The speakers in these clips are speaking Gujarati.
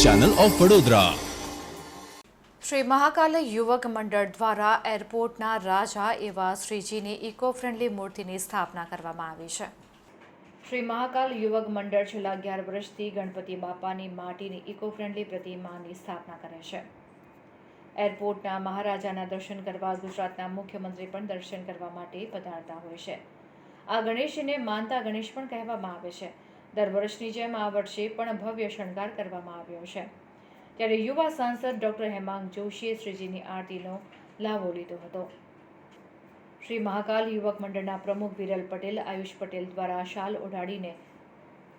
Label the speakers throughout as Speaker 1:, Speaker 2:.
Speaker 1: ચેનલ ઓફ વડોદરા
Speaker 2: શ્રી મહાકાલ યુવક મંડળ દ્વારા એરપોર્ટના રાજા એવા શ્રીજીની ઇકો ફ્રેન્ડલી મૂર્તિની સ્થાપના કરવામાં આવી છે શ્રી મહાકાલ યુવક મંડળ છેલ્લા અગિયાર વર્ષથી ગણપતિ બાપાની માટીની ઇકો ફ્રેન્ડલી પ્રતિમાની સ્થાપના કરે છે। એરપોર્ટના મહારાજાના દર્શન કરવા ગુજરાતના મુખ્યમંત્રી પણ દર્શન કરવા માટે પધારતા હોય છે। આ ગણેશને માનતા ગણેશ પણ કહેવામાં આવે છે દર વર્ષની જેમ આ વર્ષે પણ ભવ્ય શણગાર કરવામાં આવ્યો છે. ત્યારે યુવા સાંસદ ડૉક્ટર હેમાંગ જોશીએ શ્રીજીની આરતીનો લાવો લીધો હતો. શ્રી મહાકાલ યુવક મંડળના પ્રમુખ વિરલ પટેલ, આયુષ પટેલ દ્વારા શાલ ઓઢાડીને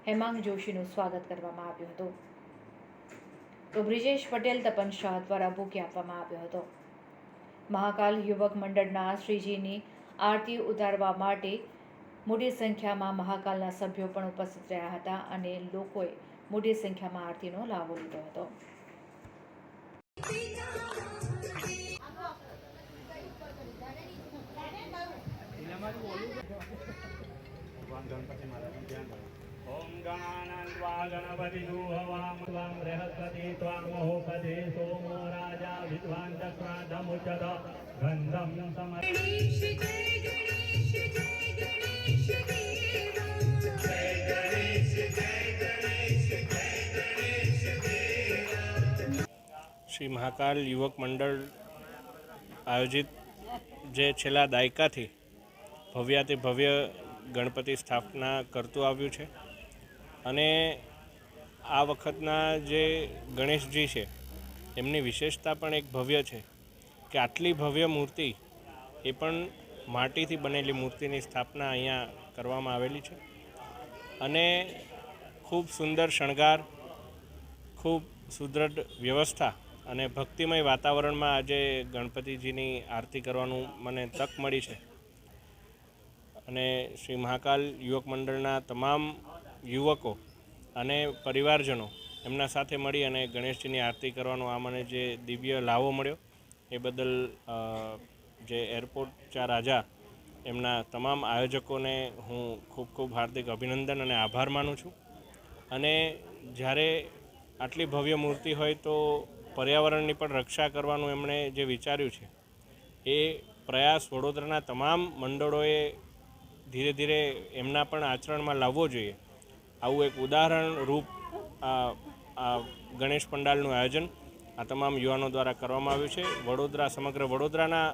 Speaker 2: હેમાંગ જોશીનું સ્વાગત કરવામાં આવ્યું હતું. તો બ્રિજેશ પટેલ, તપન શાહ દ્વારા બુકે આપવામાં આવ્યો હતો. મહાકાલ યુવક મંડળના શ્રીજીની આરતી ઉતારવા માટે મોટી સંખ્યામાં મહાકાલના સભ્યો પણ ઉપસ્થિત રહ્યા હતા અને લોકોએ મોટી સંખ્યામાં આરતીનો લાભો લીધો હતો.
Speaker 3: ઓમ ગણાનંદવા ગણપતિ દુહવામ ત્વામ બૃહસ્પતિ ત્વામ રાજા વિદ્વાન ચક્રાધમુચત ગંધમ સમર્પિત શ્રી મહાકાલ યુવક મંડળ આયોજિત જે છેલ્લા દાયકાથી ભવ્યાતિ ભવ્ય ગણપતિ સ્થાપના કરતું આવ્યું છે. અને આ વખતના જે ગણેશજી છે, એમની વિશેષતા પણ એક ભવ્ય છે કે આટલી ભવ્ય મૂર્તિ એ પણ માટીથી બનેલી મૂર્તિની સ્થાપના અહીંયા કરવામાં આવેલી છે. અને ખૂબ સુંદર શણગાર, ખૂબ સુદૃઢ વ્યવસ્થા અને ભક્તિમય વાતાવરણમાં આજે ગણપતિજીની આરતી કરવાનું મને તક મળી છે. અને શ્રી મહાકાલ યુવક મંડળના તમામ યુવકો અને પરિવારજનો એમના સાથે મળી અને ગણેશજીની આરતી કરવાનો આ મને જે દિવ્ય લાવો મળ્યો, એ બદલ જે એરપોર્ટ ચાર રાજા એમના તમામ આયોજકોને હું ખૂબ ખૂબ હાર્દિક અભિનંદન અને આભાર માનું છું. અને જ્યારે આટલી ભવ્ય મૂર્તિ હોય તો પર્યાવરણની પણ રક્ષા કરવાનું એમણે જે વિચાર્યું છે, એ પ્રયાસ વડોદરાના તમામ મંડળોએ ધીરે ધીરે એમના પણ આચરણમાં લાવવો જોઈએ. આવું એક ઉદાહરણ રૂપ આ ગણેશ પંડાલનું આયોજન આ તમામ યુવાનો દ્વારા કરવામાં આવ્યું છે. વડોદરા, સમગ્ર વડોદરાના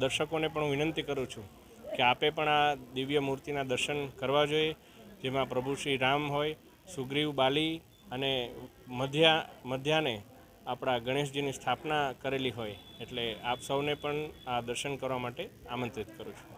Speaker 3: દર્શકોને પણ હું વિનંતી કરું છું કે આપે પણ આ દિવ્ય મૂર્તિના દર્શન કરવા જોઈએ, જેમાં પ્રભુ શ્રી રામ હોય, સુગ્રીવ બાલી અને મધ્યા, મધ્યાને આપણા ગણેશજીની સ્થાપના કરેલી હોય, એટલે આપ સૌને પણ આ દર્શન કરવા માટે આમંત્રિત કરું છું.